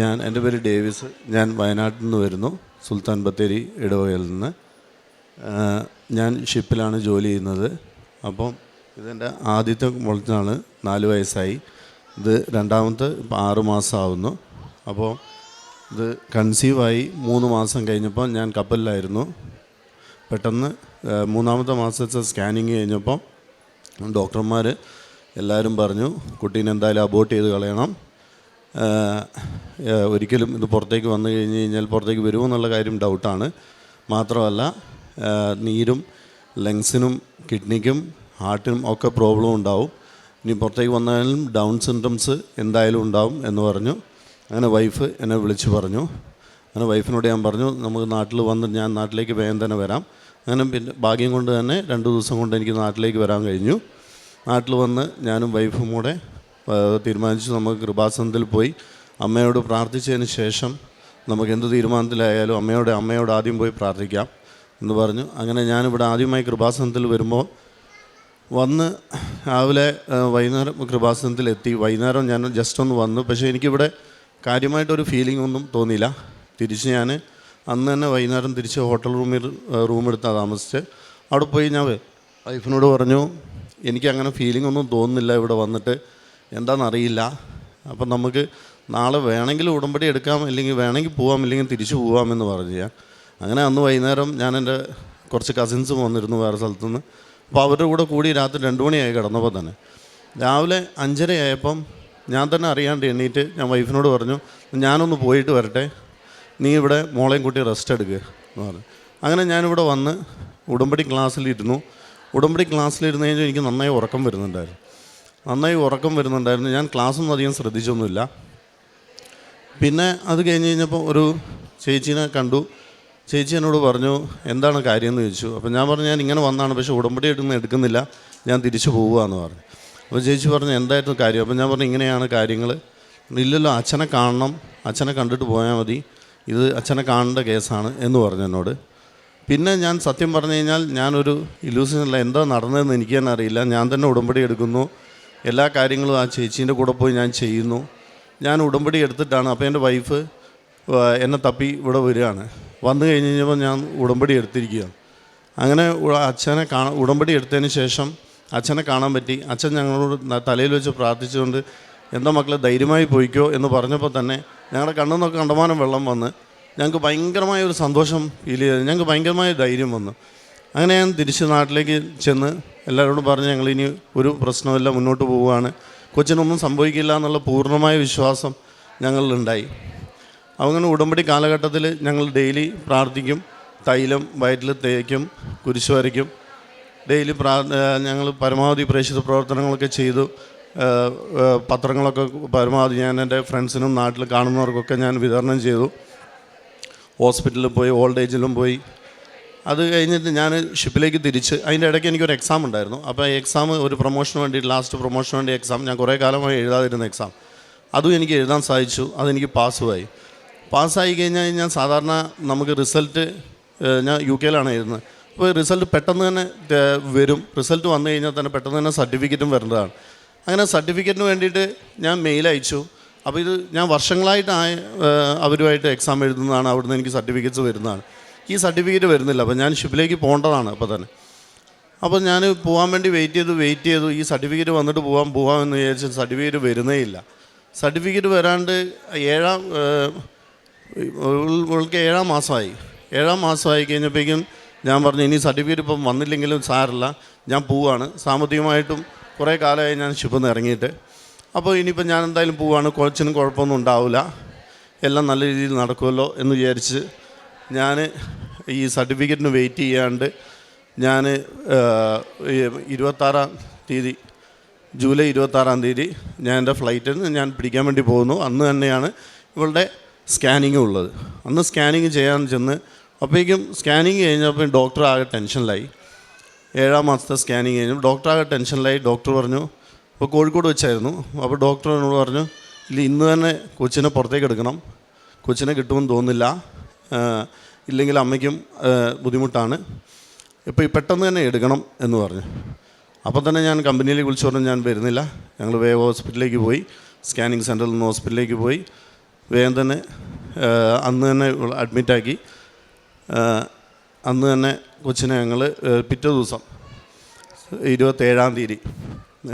ഞാൻ എന്റെ പേര് ഡേവിസ്. ഞാൻ വയനാട്ടിൽ നിന്ന് വരുന്നു സുൽത്താൻ ബത്തേരി ഇടവകയിൽ നിന്ന്. ഞാൻ ഷിപ്പിലാണ് ജോലി ചെയ്യുന്നത്. അപ്പം ഇതെന്റെ ആദ്യത്തെ മുളച്ചാണ് നാല് വയസ്സായി. ഇത് രണ്ടാമത്തെ ഇപ്പം ആറ് മാസമാവുന്നു. അപ്പോൾ ഇത് കൺസീവായി മൂന്ന് മാസം കഴിഞ്ഞപ്പോൾ ഞാൻ കപ്പലിലായിരുന്നു. പെട്ടെന്ന് മൂന്നാമത്തെ മാസത്തെ സ്കാനിങ് കഴിഞ്ഞപ്പോൾ ഡോക്ടർമാർ എല്ലാവരും പറഞ്ഞു കുട്ടീനെ എന്തായാലും അബോട്ട് ചെയ്ത് കളയണം. ഒരിക്കലും ഇത് പുറത്തേക്ക് വന്നു കഴിഞ്ഞ് കഴിഞ്ഞാൽ പുറത്തേക്ക് വരുമോ എന്നുള്ള കാര്യം ഡൗട്ടാണ് മാത്രമല്ല നീരും ലങ്സിനും കിഡ്നിക്കും ഹാർട്ടിനും ഒക്കെ പ്രോബ്ലം ഉണ്ടാവും. ഇനി പുറത്തേക്ക് വന്നാലും ഡൗൺ സിംറ്റംസ് എന്തായാലും ഉണ്ടാവും എന്ന് പറഞ്ഞു. അങ്ങനെ വൈഫ് എന്നെ വിളിച്ച് പറഞ്ഞു. അങ്ങനെ വൈഫിനോട് ഞാൻ പറഞ്ഞു നമുക്ക് നാട്ടിൽ വന്ന് ഞാൻ നാട്ടിലേക്ക് വേഗം തന്നെ വരാം. അങ്ങനെ പിന്നെ ഭാഗ്യം കൊണ്ട് തന്നെ രണ്ട് ദിവസം കൊണ്ട് എനിക്ക് നാട്ടിലേക്ക് വരാൻ കഴിഞ്ഞു. നാട്ടിൽ വന്ന് ഞാനും വൈഫും കൂടെ തീരുമാനിച്ചു. നമുക്ക് കൃപാസനത്തിൽ പോയി അമ്മയോട് പ്രാർത്ഥിച്ചതിന് ശേഷം നമുക്ക് എന്ത് തീരുമാനത്തിലായാലും അമ്മയോട് അമ്മയോട് ആദ്യം പോയി പ്രാർത്ഥിക്കാം എന്ന് പറഞ്ഞു. അങ്ങനെ ഞാനിവിടെ ആദ്യമായി കൃപാസനത്തിൽ വരുമ്പോൾ വന്ന് രാവിലെ വൈകുന്നേരം കൃപാസനത്തിൽ എത്തി. വൈകുന്നേരം ഞാൻ ജസ്റ്റ് ഒന്ന് വന്നു. പക്ഷേ എനിക്കിവിടെ കാര്യമായിട്ടൊരു ഫീലിംഗ് ഒന്നും തോന്നിയില്ല. തിരിച്ച് ഞാൻ അന്ന് തന്നെ വൈകുന്നേരം തിരിച്ച് ഹോട്ടൽ റൂമിൽ റൂം എടുത്താണ് താമസിച്ച് അവിടെ പോയി ഞാൻ വൈഫിനോട് പറഞ്ഞു എനിക്ക് അങ്ങനെ ഫീലിംഗ് ഒന്നും തോന്നുന്നില്ല ഇവിടെ വന്നിട്ട്. എന്താണെന്നറിയില്ല. അപ്പം നമുക്ക് നാളെ വേണമെങ്കിൽ ഉടമ്പടി എടുക്കാം അല്ലെങ്കിൽ വേണമെങ്കിൽ പോവാം ഇല്ലെങ്കിൽ തിരിച്ചു പോവാമെന്ന് പറഞ്ഞു അങ്ങനെ അന്ന് വൈകുന്നേരം ഞാൻ എന്റെ കുറച്ച് കസിൻസും വന്നിരുന്നു വേറെ സ്ഥലത്തുനിന്ന്. അപ്പോൾ അവരുടെ കൂടെ കൂടി രാത്രി രണ്ട് മണിയായി കിടന്നപ്പോൾ തന്നെ. രാവിലെ അഞ്ചരയായപ്പം ഞാൻ തന്നെ അറിയാണ്ട് എണ്ണീറ്റ് ഞാൻ വൈഫിനോട് പറഞ്ഞു ഞാനൊന്ന് പോയിട്ട് വരട്ടെ. നീ ഇവിടെ മോളെയും കൂട്ടി റെസ്റ്റ് എടുക്കുക എന്ന് പറഞ്ഞു. അങ്ങനെ ഞാനിവിടെ വന്ന് ഉടമ്പടി ക്ലാസ്സിലിരുന്നു. ഉടമ്പടി ക്ലാസ്സിലിരുന്ന് കഴിഞ്ഞാൽ എനിക്ക് നന്നായി ഉറക്കം വരുന്നുണ്ടായിരുന്നു. നന്നായി ഉറക്കം വരുന്നുണ്ടായിരുന്നു. ഞാൻ ക്ലാസ്സൊന്നും അധികം ശ്രദ്ധിച്ചൊന്നുമില്ല. പിന്നെ അത് കഴിഞ്ഞ് കഴിഞ്ഞപ്പോൾ ഒരു ചേച്ചീനെ കണ്ടു. ചേച്ചി എന്നോട് പറഞ്ഞു എന്താണ് കാര്യം എന്ന് ചോദിച്ചു. അപ്പോൾ ഞാൻ പറഞ്ഞു ഞാൻ ഇങ്ങനെ വന്നാണ് പക്ഷേ ഉടമ്പടി എടുക്കുന്ന എടുക്കുന്നില്ല. ഞാൻ തിരിച്ചു പോവുകയെന്ന് പറഞ്ഞു. അപ്പോൾ ചേച്ചി പറഞ്ഞു എന്തായിരുന്നു കാര്യം? അപ്പോൾ ഞാൻ പറഞ്ഞു ഇങ്ങനെയാണ് കാര്യങ്ങൾ ഇല്ലല്ലോ അച്ഛനെ കാണണം. അച്ഛനെ കണ്ടിട്ട് പോയാൽ മതി. ഇത് അച്ഛനെ കാണേണ്ട കേസാണ് എന്ന് പറഞ്ഞു എന്നോട്. പിന്നെ ഞാൻ സത്യം പറഞ്ഞു കഴിഞ്ഞാൽ ഞാനൊരു ഇല്ലൂസിനല്ല എന്താ നടന്നതെന്ന് എനിക്ക് തന്നെ അറിയില്ല. ഞാൻ തന്നെ ഉടമ്പടി എടുക്കുന്നു. എല്ലാ കാര്യങ്ങളും ആ ചേച്ചീന്റെ കൂടെ പോയി ഞാൻ ചെയ്യുന്നു. ഞാൻ ഉടമ്പടി എടുത്തിട്ടാണ്. അപ്പോൾ എന്റെ വൈഫ് എന്നെ തപ്പി ഇവിടെ വരികയാണ്. വന്നു കഴിഞ്ഞ് കഴിഞ്ഞപ്പോൾ ഞാൻ ഉടമ്പടി എടുത്തിരിക്കുകയാണ്. അങ്ങനെ അച്ഛനെ കാണാൻ ഉടമ്പടി എടുത്തതിന് ശേഷം അച്ഛനെ കാണാൻ പറ്റി. അച്ഛൻ ഞങ്ങളോട് തലയിൽ വെച്ച് പ്രാർത്ഥിച്ചുകൊണ്ട് എന്താ മക്കളെ ധൈര്യമായി പോയിക്കോ എന്ന് പറഞ്ഞപ്പോൾ തന്നെ ഞങ്ങളുടെ കണ്ണിൽ നിന്നൊക്കെ കണ്ടമാനം വെള്ളം വന്ന് ഞങ്ങൾക്ക് ഭയങ്കരമായ ഒരു സന്തോഷം ഫീൽ ചെയ്തു ഞങ്ങൾക്ക് ഭയങ്കരമായ ധൈര്യം വന്നു. അങ്ങനെ ഞാൻ തിരിച്ച് നാട്ടിലേക്ക് ചെന്ന് എല്ലാവരോടും പറഞ്ഞ് ഞങ്ങളിനി ഒരു പ്രശ്നമില്ല മുന്നോട്ട് പോവുകയാണ്. കൊച്ചിനൊന്നും സംഭവിക്കില്ല എന്നുള്ള പൂർണമായ വിശ്വാസം ഞങ്ങളിലുണ്ടായി. അങ്ങനെ ഉടമ്പടി കാലഘട്ടത്തിൽ ഞങ്ങൾ ഡെയിലി പ്രാർത്ഥിക്കും തൈലം വയറ്റിൽ തേക്കും കുരിശ് വരയ്ക്കും. ഡെയിലി പ്രാ ഞങ്ങൾ പരമാവധി പ്രേക്ഷിത പ്രവർത്തനങ്ങളൊക്കെ ചെയ്തു. പത്രങ്ങളൊക്കെ പരമാവധി ഞാൻ എന്റെ ഫ്രണ്ട്സിനും നാട്ടിൽ കാണുന്നവർക്കൊക്കെ ഞാൻ വിതരണം ചെയ്തു. ഹോസ്പിറ്റലിൽ പോയി ഓൾഡ് ഏജിലും പോയി. അത് കഴിഞ്ഞിട്ട് ഞാൻ ഷിപ്പിലേക്ക് തിരിച്ച് അതിന്റെ ഇടയ്ക്ക് എനിക്കൊരു എക്സാം ഉണ്ടായിരുന്നു. അപ്പോൾ എക്സാം ഒരു പ്രൊമോഷന് വേണ്ടി ലാസ്റ്റ് പ്രൊമോഷന് വേണ്ടി എക്സാം ഞാൻ കുറേ കാലമായി എഴുതാതിരുന്ന എക്സാം അതും എനിക്ക് എഴുതാൻ സാധിച്ചു. അതെനിക്ക് പാസ്സുമായി പാസ്സായി. കഴിഞ്ഞാൽ ഞാൻ സാധാരണ നമുക്ക് റിസൾട്ട് ഞാൻ യു കെയിലാണ് എഴുതുന്നത്. അപ്പോൾ റിസൾട്ട് പെട്ടെന്ന് തന്നെ വരും. റിസൾട്ട് വന്നു കഴിഞ്ഞാൽ തന്നെ പെട്ടെന്ന് തന്നെ സർട്ടിഫിക്കറ്റും വരുന്നതാണ്. അങ്ങനെ സർട്ടിഫിക്കറ്റിന് വേണ്ടിയിട്ട് ഞാൻ മെയിൽ അയച്ചു. അപ്പോൾ ഇത് ഞാൻ വർഷങ്ങളായിട്ട് അവരുമായിട്ട് എക്സാം എഴുതുന്നതാണ്. അവിടുന്ന് എനിക്ക് സർട്ടിഫിക്കറ്റ്സ് വരുന്നതാണ്. ഈ സർട്ടിഫിക്കറ്റ് വരുന്നില്ല. അപ്പോൾ ഞാൻ ഷിപ്പിലേക്ക് പോകേണ്ടതാണ് അപ്പോൾ തന്നെ. അപ്പോൾ ഞാൻ പോകാൻ വേണ്ടി വെയിറ്റ് ചെയ്തു വെയിറ്റ് ചെയ്തു. ഈ സർട്ടിഫിക്കറ്റ് വന്നിട്ട് പോകാൻ പോകാമെന്ന് വിചാരിച്ച് സർട്ടിഫിക്കറ്റ് വരുന്നേ ഇല്ല. സർട്ടിഫിക്കറ്റ് വരാണ്ട് ഏഴാം ഉൾക്ക് ഏഴാം മാസമായി. ഏഴാം മാസമായി കഴിഞ്ഞപ്പോഴേക്കും ഞാൻ പറഞ്ഞു ഇനി സർട്ടിഫിക്കറ്റ് ഇപ്പം വന്നില്ലെങ്കിലും സാറില്ല ഞാൻ പോവാണ്. സാമ്പത്തികമായിട്ടും കുറേ കാലമായി ഞാൻ ഷിപ്പിൽ നിന്ന് ഇറങ്ങിയിട്ട്. അപ്പോൾ ഇനിയിപ്പോൾ ഞാൻ എന്തായാലും പോവാണ്. കോച്ചിനും കുഴപ്പമൊന്നും ഉണ്ടാവില്ല. എല്ലാം നല്ല രീതിയിൽ നടക്കുമല്ലോ എന്ന് വിചാരിച്ച് ഞാൻ ഈ സർട്ടിഫിക്കറ്റിന് വെയിറ്റ് ചെയ്യാണ്ട് ഞാൻ ഇരുപത്താറാം തീയതി ജൂലൈ ഇരുപത്താറാം തീയതി ഞാൻ എന്റെ ഫ്ലൈറ്റിൽ നിന്ന് ഞാൻ പിടിക്കാൻ വേണ്ടി പോകുന്നു. അന്ന് തന്നെയാണ് ഇവളുടെ സ്കാനിങ് ഉള്ളത്. അന്ന് സ്കാനിങ് ചെയ്യാൻ ചെന്ന് അപ്പോഴേക്കും സ്കാനിങ് കഴിഞ്ഞപ്പോൾ ഡോക്ടർ ആകെ ടെൻഷനിലായി ഏഴാം മാസത്തെ സ്കാനിങ് കഴിഞ്ഞു. ഡോക്ടർ ആകെ ടെൻഷനിലായി ഡോക്ടർ പറഞ്ഞു അപ്പോൾ കോഴിക്കോട് വെച്ചായിരുന്നു. അപ്പോൾ ഡോക്ടർ എന്നോട് പറഞ്ഞു ഇല്ല ഇന്ന് തന്നെ കൊച്ചിനെ പുറത്തേക്ക് എടുക്കണം. കൊച്ചിനെ കിട്ടുമെന്ന് തോന്നുന്നില്ല. ഇല്ലെങ്കിൽ അമ്മയ്ക്കും ബുദ്ധിമുട്ടാണ്. ഇപ്പോൾ ഈ പെട്ടെന്ന് തന്നെ എടുക്കണം എന്ന് പറഞ്ഞു. അപ്പോൾ തന്നെ ഞാൻ കമ്പനിയിലേക്ക് വിളിച്ചു പറഞ്ഞു ഞാൻ വരുന്നില്ല. ഞങ്ങൾ വേഗം ഹോസ്പിറ്റലിലേക്ക് പോയി സ്കാനിങ് സെന്ററിൽ നിന്ന് ഹോസ്പിറ്റലിലേക്ക് പോയി. വേഗം തന്നെ അന്ന് തന്നെ അഡ്മിറ്റാക്കി അന്ന് തന്നെ കൊച്ചിനെ ഞങ്ങൾ പിറ്റേ ദിവസം ഇരുപത്തേഴാം തീയതി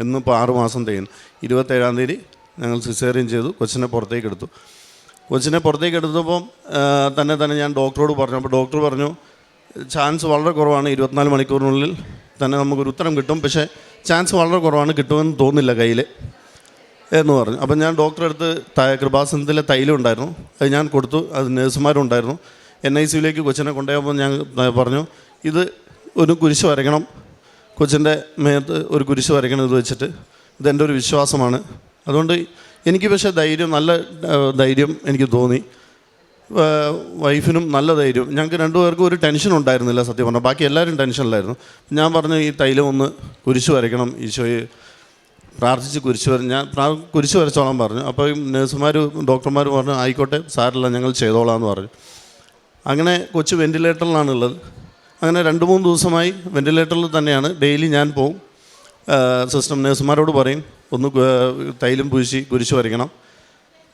ഇന്നിപ്പോൾ ആറുമാസം തികയുന്നു. ഇരുപത്തേഴാം തീയതി ഞങ്ങൾ സിസേറിയൻ ചെയ്തു കൊച്ചിനെ പുറത്തേക്ക് എടുത്തു. കൊച്ചിനെ പുറത്തേക്ക് എടുത്തപ്പം തന്നെ തന്നെ ഞാൻ ഡോക്ടറോട് പറഞ്ഞു. അപ്പോൾ ഡോക്ടർ പറഞ്ഞു ചാൻസ് വളരെ കുറവാണ് ഇരുപത്തിനാല് മണിക്കൂറിനുള്ളിൽ തന്നെ നമുക്കൊരു ഉത്തരം കിട്ടും. പക്ഷേ ചാൻസ് വളരെ കുറവാണ് കിട്ടുമെന്ന് തോന്നുന്നില്ല കയ്യിൽ എന്ന് പറഞ്ഞു. അപ്പം ഞാൻ ഡോക്ടറെ അടുത്ത് കൃപാസനത്തിലെ തൈലം ഉണ്ടായിരുന്നു. അത് ഞാൻ കൊടുത്തു. അത് നേഴ്സുമാരും ഉണ്ടായിരുന്നു എൻ ഐ സിയിലേക്ക് കൊച്ചിനെ കൊണ്ടുപോയപ്പോൾ ഞാൻ പറഞ്ഞു ഇത് ഒരു കുരിശ് വരയ്ക്കണം. കൊച്ചിന്റെ മേത്ത് ഒരു കുരിശ് വരയ്ക്കണം ഇത് വെച്ചിട്ട്. ഇതെന്റെ ഒരു വിശ്വാസമാണ്. അതുകൊണ്ട് എനിക്ക് പക്ഷേ ധൈര്യം നല്ല ധൈര്യം എനിക്ക് തോന്നി. വൈഫിനും നല്ല ധൈര്യം. ഞങ്ങൾക്ക് രണ്ടുപേർക്കും ഒരു ടെൻഷൻ ഉണ്ടായിരുന്നില്ല സത്യം പറഞ്ഞാൽ. ബാക്കി എല്ലാവരും ടെൻഷനിലായിരുന്നു ഞാൻ പറഞ്ഞു ഈ തൈലം ഒന്ന് കുരിശ് വരയ്ക്കണം ഈശോയെ. പ്രാർത്ഥിച്ച് കുരിശ് വര ഞാൻ കുരിശ് വരച്ചോളാൻ പറഞ്ഞു. അപ്പോൾ ഡോക്ടർമാരും ഡോക്ടർമാർ പറഞ്ഞു ആയിക്കോട്ടെ സാരല്ല ഞങ്ങൾ ചെയ്തോളാം എന്ന് പറഞ്ഞു. അങ്ങനെ കൊച്ചു വെന്റിലേറ്ററിലാണ് ഉള്ളത് അങ്ങനെ രണ്ട് മൂന്ന് ദിവസമായി വെന്റിലേറ്ററിൽ തന്നെയാണ്. ഡെയിലി ഞാൻ പോവും. സിസ്റ്റം നേഴ്സുമാരോട് പറയും ഒന്ന് തൈലും പൂശി കുരിശ് വരയ്ക്കണം.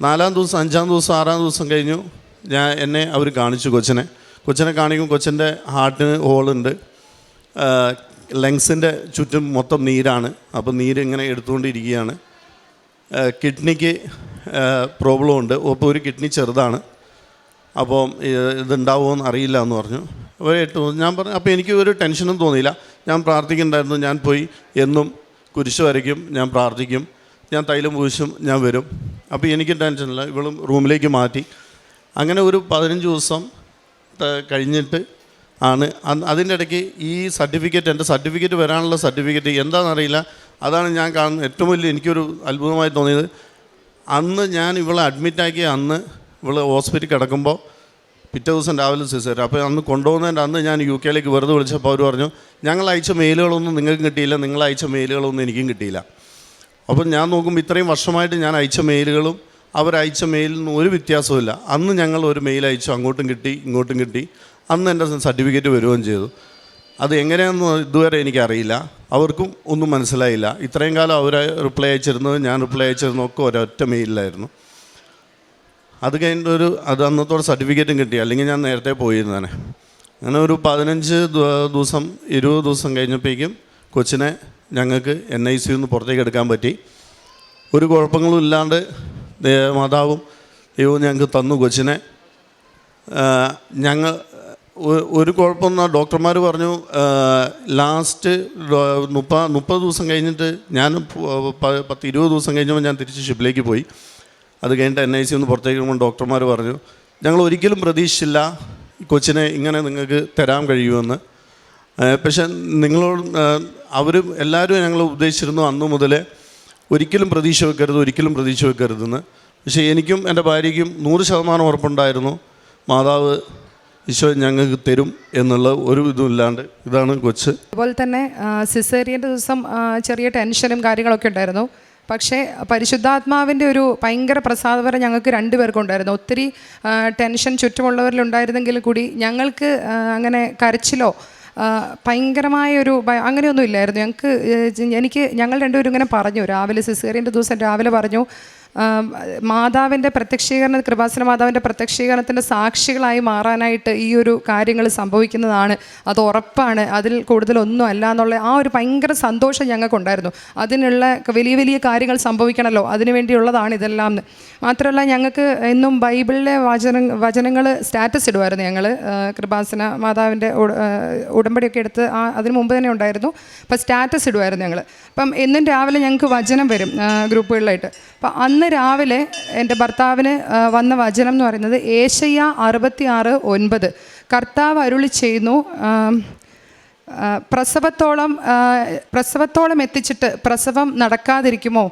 നാലാം ദിവസം അഞ്ചാം ദിവസം ആറാം ദിവസം കഴിഞ്ഞു. ഞാൻ എന്നെ അവർ കാണിച്ചു കൊച്ചിനെ. കൊച്ചിനെ കാണിക്കും കൊച്ചിന്റെ ഹാർട്ടിന് ഹോളുണ്ട്. ലങ്സിന്റെ ചുറ്റും മൊത്തം നീരാണ്. അപ്പോൾ നീര് ഇങ്ങനെ എടുത്തുകൊണ്ടിരിക്കുകയാണ്. കിഡ്നിക്ക് പ്രോബ്ലം ഉണ്ട്. അപ്പോൾ ഒരു കിഡ്നി ചെറുതാണ്. അപ്പോൾ ഇതുണ്ടാവുമോയെന്ന് അറിയില്ല എന്ന് പറഞ്ഞു. അപ്പോൾ എട്ട് ഞാൻ പറഞ്ഞു അപ്പോൾ എനിക്ക് ഒരു ടെൻഷനും തോന്നിയില്ല. ഞാൻ പ്രാർത്ഥിക്കുന്നുണ്ടായിരുന്നു ഞാൻ പോയി എന്നും കുരിശ് വരയ്ക്കും ഞാൻ പ്രാർത്ഥിക്കും ഞാൻ തൈലം പൂശും ഞാൻ വരും. അപ്പോൾ എനിക്ക് ടെൻഷനില്ല ഇവളും റൂമിലേക്ക് മാറ്റി. അങ്ങനെ ഒരു പതിനഞ്ച് ദിവസം കഴിഞ്ഞിട്ട് ആണ്. അതിന്റെ ഇടയ്ക്ക് ഈ സർട്ടിഫിക്കറ്റ് എന്റെ സർട്ടിഫിക്കറ്റ് വരാനുള്ള സർട്ടിഫിക്കറ്റ് എന്താണെന്നറിയില്ല. അതാണ് ഞാൻ കാണുന്നത്. ഏറ്റവും വലിയ എനിക്കൊരു അത്ഭുതമായി തോന്നിയത്. അന്ന് ഞാൻ ഇവളെ അഡ്മിറ്റാക്കിയ അന്ന് ഇവൾ ഹോസ്പിറ്റലിൽ കിടക്കുമ്പോൾ പിറ്റേ ദിവസം രാവിലെ സിസേർ അപ്പോൾ അന്ന് കൊണ്ടുപോകുന്നതിന്റെ അന്ന് ഞാൻ യു കെയിലേക്ക് വെറുതെ വിളിച്ചപ്പോൾ അവർ പറഞ്ഞു ഞങ്ങൾ അയച്ച മെയിലുകളൊന്നും നിങ്ങൾക്കും കിട്ടിയില്ല നിങ്ങൾ അയച്ച മെയിലുകളൊന്നും എനിക്കും കിട്ടിയില്ല. അപ്പം ഞാൻ നോക്കുമ്പോൾ ഇത്രയും വർഷമായിട്ട് ഞാൻ അയച്ച മെയിലുകളും അവരയച്ച മെയിലിൽ നിന്ന് ഒരു വ്യത്യാസവുമില്ല. അന്ന് ഞങ്ങൾ ഒരു മെയിൽ അയച്ചു അങ്ങോട്ടും കിട്ടി ഇങ്ങോട്ടും കിട്ടി. അന്ന് എന്റെ സർട്ടിഫിക്കറ്റ് വരികയും ചെയ്തു. അത് എങ്ങനെയാണെന്ന് ഇതുവരെ എനിക്കറിയില്ല. അവർക്കും ഒന്നും മനസ്സിലായില്ല. ഇത്രയും കാലം അവർ റിപ്ലൈ അയച്ചിരുന്നത് ഞാൻ റിപ്ലൈ അയച്ചിരുന്നതൊക്കെ ഒരൊറ്റ മെയിലിലായിരുന്നു. അത് കഴിഞ്ഞിട്ട് ഒരു അത് അന്നത്തോടെ സർട്ടിഫിക്കറ്റും കിട്ടി. അല്ലെങ്കിൽ ഞാൻ നേരത്തെ പോയിരുന്നേനെ അങ്ങനെ ഒരു പതിനഞ്ച് ദിവ- ദിവസം ഇരുപത് ദിവസം കഴിഞ്ഞപ്പോഴേക്കും കൊച്ചിനെ ഞങ്ങൾക്ക് എൻ ഐ സിയിൽ നിന്ന് പുറത്തേക്ക് എടുക്കാൻ പറ്റി. ഒരു കുഴപ്പങ്ങളും ഇല്ലാണ്ട് മാതാവും ദൈവവും ഞങ്ങൾക്ക് തന്നു കൊച്ചിനെ. ഞങ്ങൾ ഒരു ആ ഡോക്ടർമാർ പറഞ്ഞു ലാസ്റ്റ് മുപ്പ മുപ്പത് ദിവസം കഴിഞ്ഞിട്ട് ഞാൻ പത്ത് ഇരുപത് ദിവസം കഴിഞ്ഞപ്പോൾ ഞാൻ തിരിച്ച് ഷിപ്പിലേക്ക് പോയി. അത് കഴിഞ്ഞിട്ട് എൻ ഐ സി ഒന്ന് പുറത്തേക്ക് വരുമ്പോൾ ഡോക്ടർമാർ പറഞ്ഞു ഞങ്ങൾ ഒരിക്കലും പ്രതീക്ഷിച്ചില്ല കൊച്ചിനെ ഇങ്ങനെ നിങ്ങൾക്ക് തരാൻ കഴിയുമെന്ന്. പക്ഷെ നിങ്ങളോട് അവർ എല്ലാവരും ഞങ്ങൾ ഉദ്ദേശിച്ചിരുന്നു അന്നു മുതലേ ഒരിക്കലും പ്രതീക്ഷ വെക്കരുത് ഒരിക്കലും പ്രതീക്ഷ വെക്കരുതെന്ന്. പക്ഷേ എനിക്കും എന്റെ ഭാര്യയ്ക്കും നൂറ് ശതമാനം ഉറപ്പുണ്ടായിരുന്നു മാതാവ് ഈശോ ഞങ്ങൾക്ക് തരും എന്നുള്ള ഒരു ഇതും ഇല്ലാണ്ട് ഇതാണ് കൊച്ച്. അതുപോലെ തന്നെ സിസേറിയന്റെ ദിവസം ചെറിയ ടെൻഷനും കാര്യങ്ങളൊക്കെ ഉണ്ടായിരുന്നു. പക്ഷേ പരിശുദ്ധാത്മാവിന്റെ ഒരു ഭയങ്കര പ്രസാദപരം ഞങ്ങൾക്ക് രണ്ടുപേർക്കും ഉണ്ടായിരുന്നു ഒത്തിരി ടെൻഷൻ ചുറ്റുമുള്ളവരിലുണ്ടായിരുന്നെങ്കിൽ കൂടി ഞങ്ങൾക്ക് അങ്ങനെ കരച്ചിലോ ഭയങ്കരമായ ഒരു അങ്ങനെയൊന്നും ഇല്ലായിരുന്നു. ഞങ്ങൾക്ക് എനിക്ക് ഞങ്ങൾ രണ്ടുപേരും ഇങ്ങനെ പറഞ്ഞു. രാവിലെ സിസേറിയന്റെ ദിവസം രാവിലെ പറഞ്ഞു മാതാവിന്റെ പ്രത്യക്ഷീകരണ കൃപാസന മാതാവിന്റെ പ്രത്യക്ഷീകരണത്തിന്റെ സാക്ഷികളായി മാറാനായിട്ട് ഈ ഒരു കാര്യങ്ങൾ സംഭവിക്കുന്നതാണ്. അത് ഉറപ്പാണ്. അതിൽ കൂടുതലൊന്നും അല്ല എന്നുള്ള ആ ഒരു ഭയങ്കര സന്തോഷം ഞങ്ങൾക്കുണ്ടായിരുന്നു. അതിനുള്ള വലിയ വലിയ കാര്യങ്ങൾ സംഭവിക്കണമല്ലോ. അതിനുവേണ്ടിയുള്ളതാണ് ഇതെല്ലാം. എന്ന് മാത്രമല്ല ഞങ്ങൾക്ക് എന്നും ബൈബിളിലെ വചന വചനങ്ങൾ സ്റ്റാറ്റസ് ഇടുമായിരുന്നു ഞങ്ങൾ. കൃപാസന മാതാവിന്റെ ഉട- ഉടമ്പടിയൊക്കെ എടുത്ത് ആ അതിന് മുമ്പ് തന്നെ ഉണ്ടായിരുന്നു. അപ്പോൾ സ്റ്റാറ്റസ് ഇടുമായിരുന്നു ഞങ്ങൾ. അപ്പം എന്നും രാവിലെ ഞങ്ങൾക്ക് വചനം വരും ഗ്രൂപ്പുകളിലായിട്ട്. അപ്പം അന്ന് രാവിലെ എന്റെ ഭർത്താവിന് വന്ന വചനം എന്ന് പറയുന്നത് ഏഷയ്യ അറുപത്തി ആറ് ഒൻപത്. കർത്താവ് അരുളി ചെയ്യുന്നു പ്രസവത്തോളം പ്രസവത്തോളം എത്തിച്ചിട്ട് പ്രസവം നടക്കാതിരിക്കുമോ?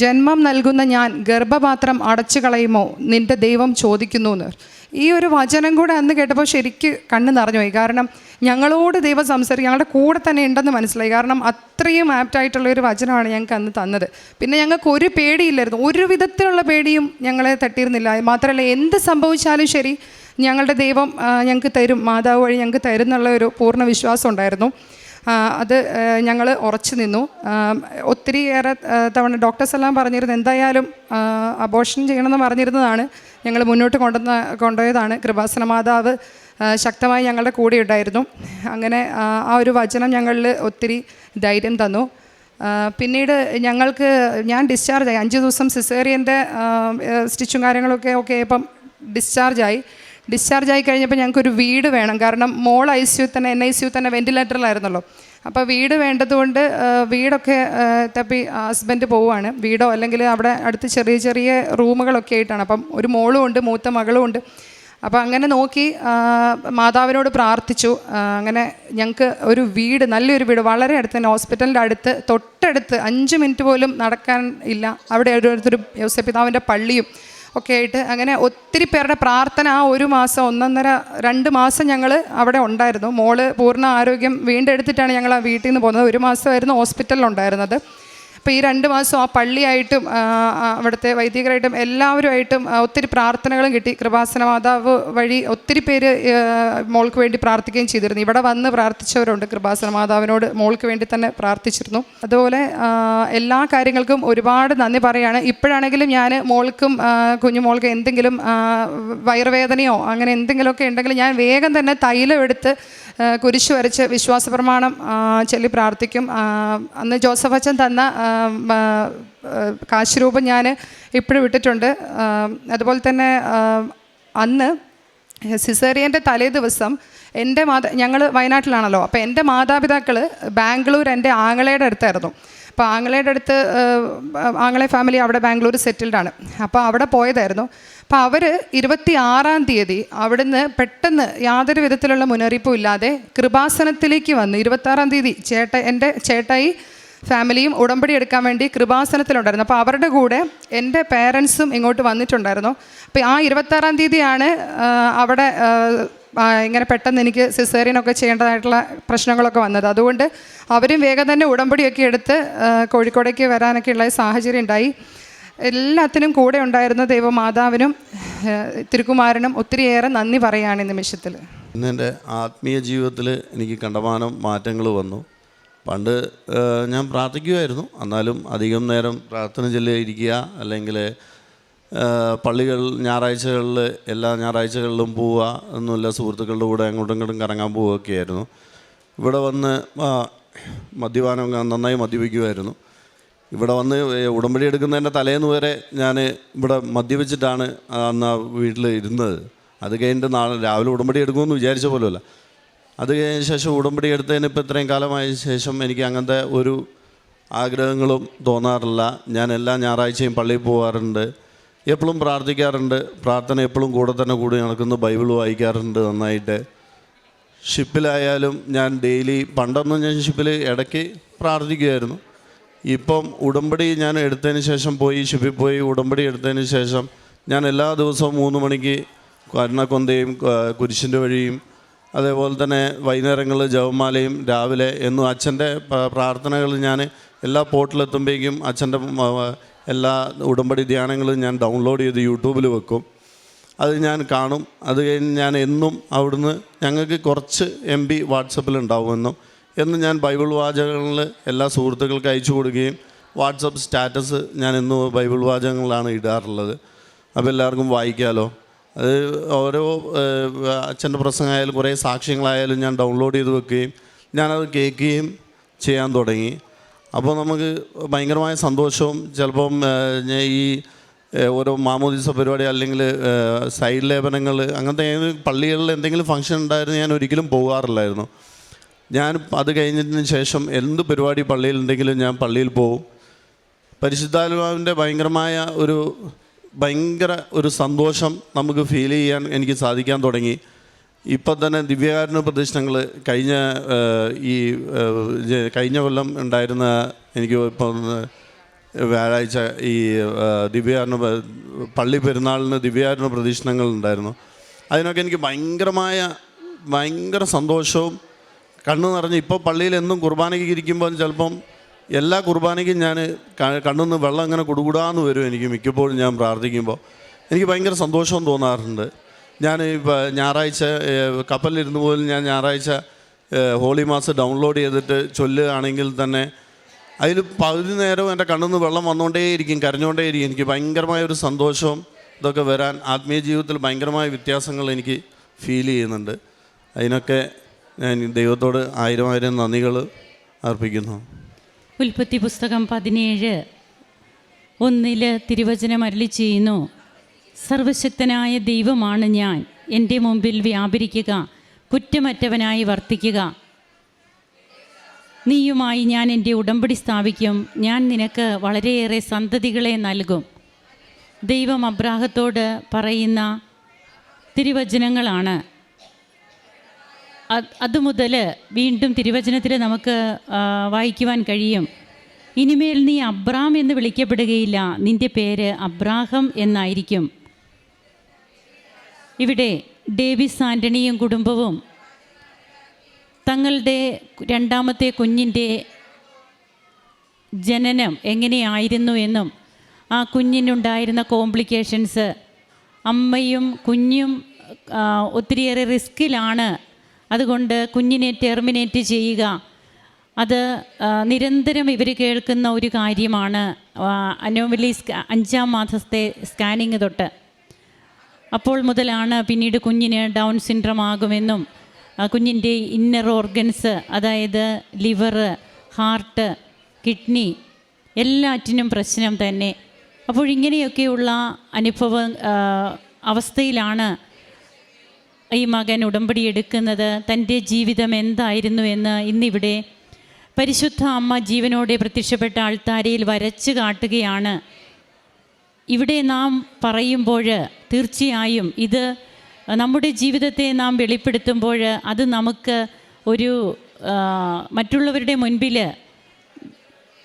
ജന്മം നൽകുന്ന ഞാൻ ഗർഭപാത്രം അടച്ചു കളയുമോ നിന്റെ ദൈവം ചോദിക്കുന്നു എന്ന്. ഈ ഒരു വചനം കൂടെ അന്ന് കേട്ടപ്പോൾ ശരിക്ക് കണ്ണ് നിറഞ്ഞു പോയി. കാരണം ഞങ്ങളോട് ദൈവം സംസാരിക്കും. ഞങ്ങളുടെ കൂടെ തന്നെ ഉണ്ടെന്ന് മനസ്സിലായി. കാരണം അത്രയും ആപ്റ്റായിട്ടുള്ള ഒരു വചനമാണ് ഞങ്ങൾക്ക് അന്ന് തന്നത്. പിന്നെ ഞങ്ങൾക്ക് ഒരു പേടിയില്ലായിരുന്നു. ഒരു വിധത്തിലുള്ള പേടിയും ഞങ്ങളെ തട്ടിയിരുന്നില്ല. മാത്രമല്ല എന്ത് സംഭവിച്ചാലും ശരി ഞങ്ങളുടെ ദൈവം ഞങ്ങൾക്ക് തരും. മാതാവ് വഴി ഞങ്ങൾക്ക് തരും എന്നുള്ള ഒരു പൂർണ വിശ്വാസം ഉണ്ടായിരുന്നു. അത് ഞങ്ങൾ ഉറച്ചു നിന്നു. ഒത്തിരി ഒത്തിരിയേറെ തവണ ഡോക്ടേഴ്സ് എല്ലാം പറഞ്ഞിരുന്നു എന്തായാലും അബോഷൻ ചെയ്യണമെന്ന് പറഞ്ഞിരുന്നതാണ്. ഞങ്ങൾ മുന്നോട്ട് കൊണ്ടുവന്ന കൊണ്ടുപോയതാണ്. കൃപാസന മാതാവ് ശക്തമായി ഞങ്ങളുടെ കൂടെ ഉണ്ടായിരുന്നു. അങ്ങനെ ആ, ഒരു വചനം ഞങ്ങളിൽ ഒത്തിരി ധൈര്യം തന്നു. പിന്നീട് ഞങ്ങൾക്ക് ഞാൻ ഡിസ്ചാർജ് ആയി. അഞ്ച് ദിവസം സിസേറിയന്റെ സ്റ്റിച്ചും കാര്യങ്ങളൊക്കെ ഓക്കെ ഇപ്പം ഡിസ്ചാർജായി ഡിസ്ചാർജ് ആയി കഴിഞ്ഞപ്പോൾ ഞങ്ങൾക്ക് ഒരു വീട് വേണം. കാരണം മോൾ ഐ സി യു തന്നെ എൻ ഐ സി യു തന്നെ വെന്റിലേറ്ററിലായിരുന്നല്ലോ അപ്പോൾ വീട് വേണ്ടതുകൊണ്ട് വീടൊക്കെ തപ്പി ഹസ്ബൻഡ് പോവുകയാണ്. വീടോ അല്ലെങ്കിൽ അവിടെ അടുത്ത് ചെറിയ ചെറിയ റൂമുകളൊക്കെ ആയിട്ടാണ്. അപ്പം ഒരു മോളും ഉണ്ട് മൂത്ത മകളും ഉണ്ട്. അപ്പോൾ അങ്ങനെ നോക്കി മാതാവിനോട് പ്രാർത്ഥിച്ചു. അങ്ങനെ ഞങ്ങൾക്ക് ഒരു വീട് നല്ലൊരു വീട്. വളരെ അടുത്ത് തന്നെ ഹോസ്പിറ്റലിന്റെ അടുത്ത് തൊട്ടടുത്ത് അഞ്ച് മിനിറ്റ് പോലും നടക്കാൻ ഇല്ല. അവിടെ അടുത്തൊരു യോസപിതാവിന്റെ പള്ളിയും ഒക്കെ ആയിട്ട് അങ്ങനെ ഒത്തിരി പേരുടെ പ്രാർത്ഥന ആ ഒരു മാസം ഒന്നൊന്നര രണ്ട് മാസം ഞങ്ങൾ അവിടെ ഉണ്ടായിരുന്നു. മോൾ പൂർണ ആരോഗ്യം വീണ്ടെടുത്തിട്ടാണ് ഞങ്ങൾ ആ വീട്ടിൽ നിന്ന് പോകുന്നത്. ഒരു മാസമായിരുന്നു ഹോസ്പിറ്റലിൽ ഉണ്ടായിരുന്നത്. അപ്പോൾ ഈ രണ്ട് മാസം ആ പള്ളിയായിട്ടും അവിടുത്തെ വൈദികരായിട്ടും എല്ലാവരുമായിട്ടും ഒത്തിരി പ്രാർത്ഥനകളും കിട്ടി. കൃപാസന മാതാവ് വഴി ഒത്തിരി പേര് മോൾക്ക് വേണ്ടി പ്രാർത്ഥിക്കുകയും ചെയ്തിരുന്നു. ഇവിടെ വന്ന് പ്രാർത്ഥിച്ചവരുണ്ട്. കൃപാസന മാതാവിനോട് മോൾക്ക് വേണ്ടി തന്നെ പ്രാർത്ഥിച്ചിരുന്നു. അതുപോലെ എല്ലാ കാര്യങ്ങൾക്കും ഒരുപാട് നന്ദി പറയുകയാണ്. ഇപ്പോഴാണെങ്കിലും ഞാൻ മോൾക്കും കുഞ്ഞുമോൾക്കും കുഞ്ഞു മോൾക്കും എന്തെങ്കിലും വയറുവേദനയോ അങ്ങനെ എന്തെങ്കിലുമൊക്കെ ഉണ്ടെങ്കിൽ ഞാൻ വേഗം തന്നെ തൈലം എടുത്ത് കുരിശ് വരച്ച് വിശ്വാസ പ്രമാണം ചൊല്ലി പ്രാർത്ഥിക്കും. അന്ന് ജോസഫ് അച്ഛൻ തന്ന ആ, ആ, കാശ് രൂപം ഞാൻ ഇപ്പോഴും വിട്ടിട്ടുണ്ട് അതുപോലെ തന്നെ അന്ന് സിസേറിയന്റെ തലേ ദിവസം എന്റെ മാതാ ഞങ്ങൾ വയനാട്ടിലാണല്ലോ. അപ്പോൾ എന്റെ മാതാപിതാക്കൾ ബാംഗ്ലൂർ എന്റെ ആങ്ങളയുടെ അടുത്തായിരുന്നു. അപ്പോൾ ആങ്ങളയുടെ അടുത്ത് ആങ്ങളെ ഫാമിലി അവിടെ ബാംഗ്ലൂർ സെറ്റിൽഡാണ് അപ്പോൾ അവിടെ പോയതായിരുന്നു. അപ്പോൾ അവർ ഇരുപത്തി ആറാം തീയതി അവിടുന്ന് പെട്ടെന്ന് യാതൊരു വിധത്തിലുള്ള മുന്നറിയിപ്പും ഇല്ലാതെ കൃപാസനത്തിലേക്ക് വന്ന് ഇരുപത്താറാം തീയതി ചേട്ട എന്റെ ചേട്ടായി ഫാമിലിയും ഉടമ്പടി എടുക്കാൻ വേണ്ടി കൃപാസനത്തിലുണ്ടായിരുന്നു. അപ്പോൾ അവരുടെ കൂടെ എന്റെ പേരൻസും ഇങ്ങോട്ട് വന്നിട്ടുണ്ടായിരുന്നു. അപ്പോൾ ആ ഇരുപത്താറാം തീയതിയാണ് അവിടെ ഇങ്ങനെ പെട്ടെന്ന് എനിക്ക് സിസേറിയനൊക്കെ ചെയ്യേണ്ടതായിട്ടുള്ള പ്രശ്നങ്ങളൊക്കെ വന്നത്. അതുകൊണ്ട് അവരും വേഗം തന്നെ ഉടമ്പടിയൊക്കെ എടുത്ത് കോഴിക്കോടേക്ക് വരാനൊക്കെ ഉള്ള സാഹചര്യം ഉണ്ടായി. എല്ലാത്തിനും കൂടെ ഉണ്ടായിരുന്ന ദൈവമാതാവിനും തിരുക്കുമാരനും ഒത്തിരിയേറെ നന്ദി പറയുകയാണ് ഈ നിമിഷത്തിൽ ഇന്ന് എന്റെ ആത്മീയ ജീവിതത്തിൽ എനിക്ക് കണ്ടമാനം മാറ്റങ്ങൾ വന്നു. പണ്ട് ഞാൻ പ്രാർത്ഥിക്കുമായിരുന്നു എന്നാലും അധികം നേരം പ്രാർത്ഥന ചൊല്ലിയിരിക്കുക അല്ലെങ്കിൽ പള്ളികൾ ഞായറാഴ്ചകളിൽ എല്ലാ ഞായറാഴ്ചകളിലും പോവുക ഒന്നുമില്ല സുഹൃത്തുക്കളുടെ കൂടെ അങ്ങോട്ടും ഇങ്ങോട്ടും കറങ്ങാൻ പോവുകയൊക്കെ ആയിരുന്നു ഇവിടെ വന്ന് മദ്യപാനം നന്നായി മദ്യപിക്കുമായിരുന്നു ഇവിടെ വന്ന് ഉടമ്പടി എടുക്കുന്നതിന്റെ തലേന്ന് വരെ ഞാൻ ഇവിടെ മദ്യപിച്ചിട്ടാണ് അന്ന് ആ വീട്ടിൽ ഇരുന്നത്. അത് കഴിഞ്ഞിട്ട് നാളെ രാവിലെ ഉടമ്പടി എടുക്കുമെന്ന് വിചാരിച്ച പോലുമല്ല. അത് കഴിഞ്ഞ ശേഷം ഉടമ്പടി എടുത്തതിന് ഇപ്പോൾ ഇത്രയും കാലമായ ശേഷം എനിക്ക് അങ്ങനത്തെ ഒരു ആഗ്രഹങ്ങളും തോന്നാറില്ല. ഞാൻ എല്ലാ ഞായറാഴ്ചയും പള്ളിയിൽ പോകാറുണ്ട് എപ്പോഴും പ്രാർത്ഥിക്കാറുണ്ട്. പ്രാർത്ഥന എപ്പോഴും കൂടെ തന്നെ കൂടി നടക്കുന്നു. ബൈബിൾ വായിക്കാറുണ്ട് നന്നായിട്ട്. ഷിപ്പിലായാലും ഞാൻ ഡെയിലി പണ്ടൊന്നും ഞാൻ ഷിപ്പിൽ ഇടയ്ക്ക് പ്രാർത്ഥിക്കുമായിരുന്നു. ഇപ്പം ഉടമ്പടി ഞാൻ എടുത്തതിന് ശേഷം പോയി ഷിപ്പിൽ പോയി ഉടമ്പടി എടുത്തതിന് ശേഷം ഞാൻ എല്ലാ ദിവസവും മൂന്ന് മണിക്ക് കരുണക്കൊന്തയും കുരിശിന്റെ വഴിയും അതേപോലെ തന്നെ വൈകുന്നേരങ്ങളിൽ ജവമാലയും രാവിലെ എന്നും അച്ഛന്റെ പ്രാർത്ഥനകൾ ഞാൻ എല്ലാ പോർട്ടിലെത്തുമ്പോഴേക്കും അച്ഛന്റെ എല്ലാ ഉടമ്പടി ധ്യാനങ്ങളും ഞാൻ ഡൗൺലോഡ് ചെയ്ത് യൂട്യൂബിൽ വെക്കും. അത് ഞാൻ കാണും. അത് കഴിഞ്ഞ് ഞാൻ എന്നും അവിടുന്ന് ഞങ്ങൾക്ക് കുറച്ച് എം ബി വാട്സപ്പിലുണ്ടാവുമെന്നും എന്ന് ഞാൻ ബൈബിൾ വാചകങ്ങളിൽ എല്ലാ സുഹൃത്തുക്കൾക്ക് അയച്ചു കൊടുക്കുകയും വാട്സപ്പ് സ്റ്റാറ്റസ് ഞാൻ എന്നും ബൈബിൾ വാചകങ്ങളാണ് ഇടാറുള്ളത്. അപ്പോൾ എല്ലാവർക്കും വായിക്കാമല്ലോ അത് ഓരോ അച്ഛന്റെ പ്രസംഗമായാലും കുറേ സാക്ഷ്യങ്ങളായാലും ഞാൻ ഡൗൺലോഡ് ചെയ്ത് വെക്കുകയും ഞാനത് കേൾക്കുകയും ചെയ്യാൻ തുടങ്ങി. അപ്പോൾ നമുക്ക് ഭയങ്കരമായ സന്തോഷവും ചിലപ്പം ഈ ഓരോ മാമോദിസ പരിപാടി അല്ലെങ്കിൽ സൈഡ് ലേപനങ്ങൾ അങ്ങനത്തെ പള്ളികളിൽ എന്തെങ്കിലും ഫംഗ്ഷൻ ഉണ്ടായിരുന്നു ഞാൻ ഒരിക്കലും പോകാറില്ലായിരുന്നു. ഞാൻ അത് കഴിഞ്ഞതിന് ശേഷം എന്ത് പരിപാടി പള്ളിയിലുണ്ടെങ്കിലും ഞാൻ പള്ളിയിൽ പോകും പരിശുദ്ധാത്മാവിന്റെ ഭയങ്കരമായ ഒരു ഭയങ്കര ഒരു സന്തോഷം നമുക്ക് ഫീൽ ചെയ്യാൻ എനിക്ക് സാധിക്കാൻ തുടങ്ങി. ഇപ്പം തന്നെ ദിവ്യകാരുണ്യ പ്രദർശനങ്ങൾ കഴിഞ്ഞ ഈ കഴിഞ്ഞ കൊല്ലം ഉണ്ടായിരുന്ന എനിക്ക് ഇപ്പം വ്യാഴാഴ്ച ഈ പ- പള്ളി പെരുന്നാളിന് ദിവ്യകാരുണ്യ പ്രദർശനങ്ങൾ ഉണ്ടായിരുന്നു. അതിനൊക്കെ എനിക്ക് ഭയങ്കരമായ ഭയങ്കര സന്തോഷവും കണ്ണു നിറഞ്ഞ് ഇപ്പോൾ പള്ളിയിൽ എന്നും കുർബാനയ്ക്ക് ഇരിക്കുമ്പോൾ ചിലപ്പം എല്ലാ കുർബാനയ്ക്കും ഞാൻ കണ്ണുനിന്ന് വെള്ളം ഇങ്ങനെ കുടുകൂടാന്ന് വരും എനിക്ക് മിക്കപ്പോഴും ഞാൻ പ്രാർത്ഥിക്കുമ്പോൾ എനിക്ക് ഭയങ്കര സന്തോഷം തോന്നാറുണ്ട്. ഞാൻ ഞായറാഴ്ച കപ്പലിലിരുന്ന് പോലും ഞാൻ ഞായറാഴ്ച ഹോളി മാസ് ഡൗൺലോഡ് ചെയ്തിട്ട് ചൊല്ലുകയാണെങ്കിൽ തന്നെ അതിൽ പകുതി നേരവും എന്റെ കണ്ണിൽ വെള്ളം വന്നുകൊണ്ടേയിരിക്കും കരഞ്ഞുകൊണ്ടേയിരിക്കും എനിക്ക് ഭയങ്കരമായ ഒരു സന്തോഷവും ഇതൊക്കെ വരാൻ ആത്മീയ ജീവിതത്തിൽ ഭയങ്കരമായ വ്യത്യാസങ്ങൾ എനിക്ക് ഫീൽ ചെയ്യുന്നുണ്ട്. അതിനൊക്കെ ഞാൻ ദൈവത്തോട് ആയിരം ആയിരം നന്ദികൾ അർപ്പിക്കുന്നു. ഉൽപ്പത്തി പുസ്തകം പതിനേഴ് ഒന്നിൽ തിരുവചനം അരളി ചെയ്യുന്നു. സർവശക്തനായ ദൈവമാണ് ഞാൻ. എന്റെ മുമ്പിൽ വ്യാപരിക്കുക കുറ്റമറ്റവനായി വർത്തിക്കുക. നീയുമായി ഞാൻ എന്റെ ഉടമ്പടി സ്ഥാപിക്കും. ഞാൻ നിനക്ക് വളരെയേറെ സന്തതികളെ നൽകും. ദൈവം അബ്രാഹത്തോട് പറയുന്ന തിരുവചനങ്ങളാണ്. അതുമുതൽ വീണ്ടും തിരുവചനത്തിൽ നമുക്ക് വായിക്കുവാൻ കഴിയും. ഇനിമേൽ നീ അബ്രാം എന്ന് വിളിക്കപ്പെടുകയില്ല. നിന്റെ പേര് അബ്രാഹം എന്നായിരിക്കും. ഇവിടെ ഡേവിസ് ആന്റണിയും കുടുംബവും തങ്ങളുടെ രണ്ടാമത്തെ കുഞ്ഞിന്റെ ജനനം എങ്ങനെയായിരുന്നു എന്നും ആ കുഞ്ഞിനുണ്ടായിരുന്ന കോംപ്ലിക്കേഷൻസ് അമ്മയും കുഞ്ഞും ഒത്തിരിയേറെ റിസ്കിലാണ് അതുകൊണ്ട് കുഞ്ഞിനെ ടെർമിനേറ്റ് ചെയ്യുക. അത് നിരന്തരം ഇവർ കേൾക്കുന്ന ഒരു കാര്യമാണ് അനോമലി അഞ്ചാം മാസത്തെ സ്കാനിങ് തൊട്ട്. അപ്പോൾ മുതലാണ് പിന്നീട് കുഞ്ഞിന് ഡൗൺ സിൻഡ്രം ആകുമെന്നും കുഞ്ഞിന്റെ ഇന്നർ ഓർഗൻസ് അതായത് ലിവർ ഹാർട്ട് കിഡ്നി എല്ലാറ്റിനും പ്രശ്നം തന്നെ. അപ്പോൾ ഇങ്ങനെയൊക്കെയുള്ള അനുഭവ അവസ്ഥയിലാണ് ഈ മകൻ ഉടമ്പടി എടുക്കുന്നത് തന്റെ ജീവിതം എന്തായിരുന്നു എന്ന് ഇന്നിവിടെ പരിശുദ്ധ അമ്മ ജീവനോടെ പ്രത്യക്ഷപ്പെട്ട ആൾത്താരയിൽ വരച്ചു കാട്ടുകയാണ്. ഇവിടെ നാം പറയുമ്പോൾ തീർച്ചയായും ഇത് നമ്മുടെ ജീവിതത്തെ നാം വെളിപ്പെടുത്തുമ്പോൾ അത് നമുക്ക് ഒരു മറ്റുള്ളവരുടെ മുൻപിൽ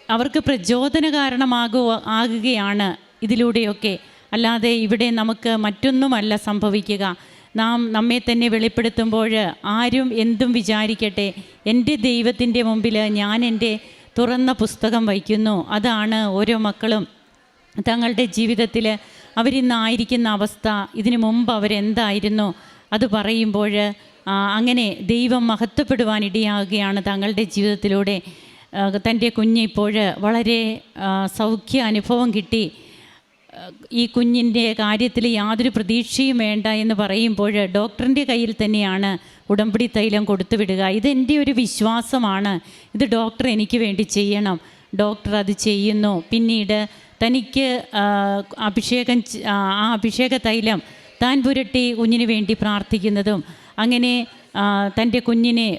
അവർക്ക് പ്രചോദന കാരണമാകുക ആകുകയാണ് ഇതിലൂടെയൊക്കെ. അല്ലാതെ ഇവിടെ നമുക്ക് മറ്റൊന്നുമല്ല സംഭവിക്കുക. നാം നമ്മെ തന്നെ വെളിപ്പെടുത്തുമ്പോൾ ആരും എന്തും വിചാരിക്കട്ടെ. എന്റെ ദൈവത്തിന്റെ മുമ്പിൽ ഞാൻ എന്റെ തുറന്ന പുസ്തകം വയ്ക്കുന്നു. അതാണ് ഓരോ മക്കളും തങ്ങളുടെ ജീവിതത്തിൽ അവരിന്നായിരിക്കുന്ന അവസ്ഥ. ഇതിനു മുമ്പ് അവരെന്തായിരുന്നു? അത് പറയുമ്പോൾ അങ്ങനെ ദൈവം മഹത്വപ്പെടുവാനിടയാകുകയാണ് തങ്ങളുടെ ജീവിതത്തിലൂടെ. തന്റെ കുഞ്ഞിപ്പോൾ വളരെ സൗഖ്യ അനുഭവം കിട്ടി. ഈ കുഞ്ഞിന്റെ കാര്യത്തിൽ യാതൊരു പ്രതീക്ഷയും വേണ്ട എന്ന് പറയുമ്പോൾ ഡോക്ടറിന്റെ കയ്യിൽ തന്നെയാണ് ഉടമ്പടി തൈലം കൊടുത്തു വിടുക ഇതെന്റെ ഒരു വിശ്വാസമാണ്. ഇത് ഡോക്ടർ എനിക്ക് വേണ്ടി ചെയ്യണം. ഡോക്ടർ അത് ചെയ്യുന്നു. പിന്നീട് തനിക്ക് അഭിഷേകം ആ അഭിഷേക തൈലം താൻ പുരട്ടി കുഞ്ഞിന് വേണ്ടി പ്രാർത്ഥിക്കുന്നതും അങ്ങനെ തന്റെ കുഞ്ഞിനെ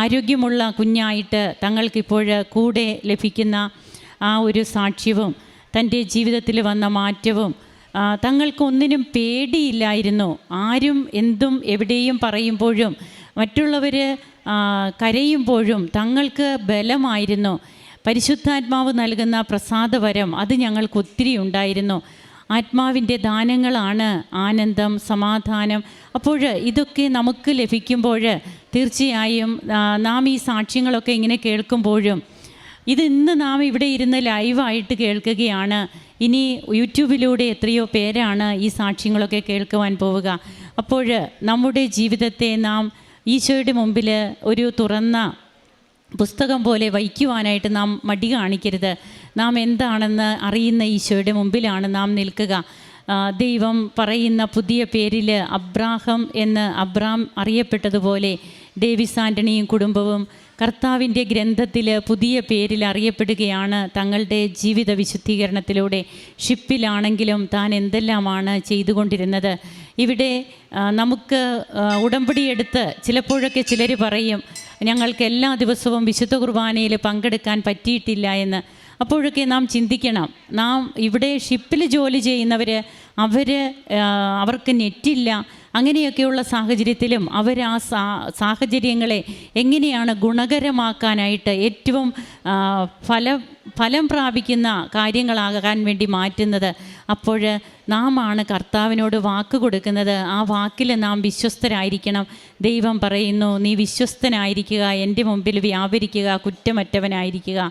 ആരോഗ്യമുള്ള കുഞ്ഞായിട്ട് തങ്ങൾക്കിപ്പോൾ കൂടെ ലഭിക്കുന്ന ആ ഒരു സാക്ഷ്യവും തന്റെ ജീവിതത്തിൽ വന്ന മാറ്റവും തങ്ങൾക്കൊന്നിനും പേടിയില്ലായിരുന്നു. ആരും എന്തും എവിടെയും പറയുമ്പോഴും മറ്റുള്ളവർ കരയുമ്പോഴും തങ്ങൾക്ക് ബലമായിരുന്നു. പരിശുദ്ധാത്മാവ് നൽകുന്ന പ്രസാദവരം അത് ഞങ്ങൾക്ക് ഒത്തിരി ഉണ്ടായിരുന്നു. ആത്മാവിന്റെ ദാനങ്ങളാണ് ആനന്ദം സമാധാനം. അപ്പോൾ ഇതൊക്കെ നമുക്ക് ലഭിക്കുമ്പോൾ തീർച്ചയായും നാം ഈ സാക്ഷ്യങ്ങളൊക്കെ ഇങ്ങനെ കേൾക്കുമ്പോഴും ഇത് ഇന്ന് നാം ഇവിടെ ഇരുന്ന് ലൈവായിട്ട് കേൾക്കുകയാണ്. ഇനി യൂട്യൂബിലൂടെ എത്രയോ പേരാണ് ഈ സാക്ഷ്യങ്ങളൊക്കെ കേൾക്കുവാൻ പോവുക. അപ്പോൾ നമ്മുടെ ജീവിതത്തെ നാം ഈശോയുടെ മുമ്പിൽ ഒരു തുറന്ന പുസ്തകം പോലെ വഹിക്കുവാനായിട്ട് നാം മടി കാണിക്കരുത്. നാം എന്താണെന്ന് അറിയുന്ന ഈശോയുടെ മുമ്പിലാണ് നാം നിൽക്കുക. ദൈവം പറയുന്ന പുതിയ പേരിൽ അബ്രാഹം എന്ന് അബ്രാം അറിയപ്പെട്ടതുപോലെ ഡേവിസ് ആന്റണിയും കുടുംബവും കർത്താവിന്റെ ഗ്രന്ഥത്തിൽ പുതിയ പേരിൽ അറിയപ്പെടുകയാണ്. തങ്ങളുടെ ജീവിത വിശുദ്ധീകരണത്തിലൂടെ ഷിപ്പിലാണെങ്കിലും താൻ എന്തെല്ലാമാണ് ചെയ്തുകൊണ്ടിരുന്നത്. ഇവിടെ നമുക്ക് ഉടമ്പടിയെടുത്ത് ചിലപ്പോഴൊക്കെ ചിലർ പറയും ഞങ്ങൾക്ക് എല്ലാ ദിവസവും വിശുദ്ധ കുർബാനയിൽ പങ്കെടുക്കാൻ പറ്റിയിട്ടില്ല എന്ന്. അപ്പോഴൊക്കെ നാം ചിന്തിക്കണം നാം ഇവിടെ ഷിപ്പിൽ ജോലി ചെയ്യുന്നവർ അവർ അവർക്ക് നെറ്റില്ല. അങ്ങനെയൊക്കെയുള്ള സാഹചര്യത്തിലും അവർ ആ സാ സാഹചര്യങ്ങളെ എങ്ങനെയാണ് ഗുണകരമാക്കാനായിട്ട് ഏറ്റവും ഫല ഫലം പ്രാപിക്കുന്ന കാര്യങ്ങളാകാൻ വേണ്ടി മാറ്റുന്നത്? അപ്പോൾ നാം ആണ് കർത്താവിനോട് വാക്ക് കൊടുക്കുന്നത്. ആ വാക്കിൽ നാം വിശ്വസ്തരായിരിക്കണം. ദൈവം പറയുന്നു നീ വിശ്വസ്തനായിരിക്കുക എന്റെ മുമ്പിൽ വ്യാപരിക്കുക കുറ്റമറ്റവനായിരിക്കുക.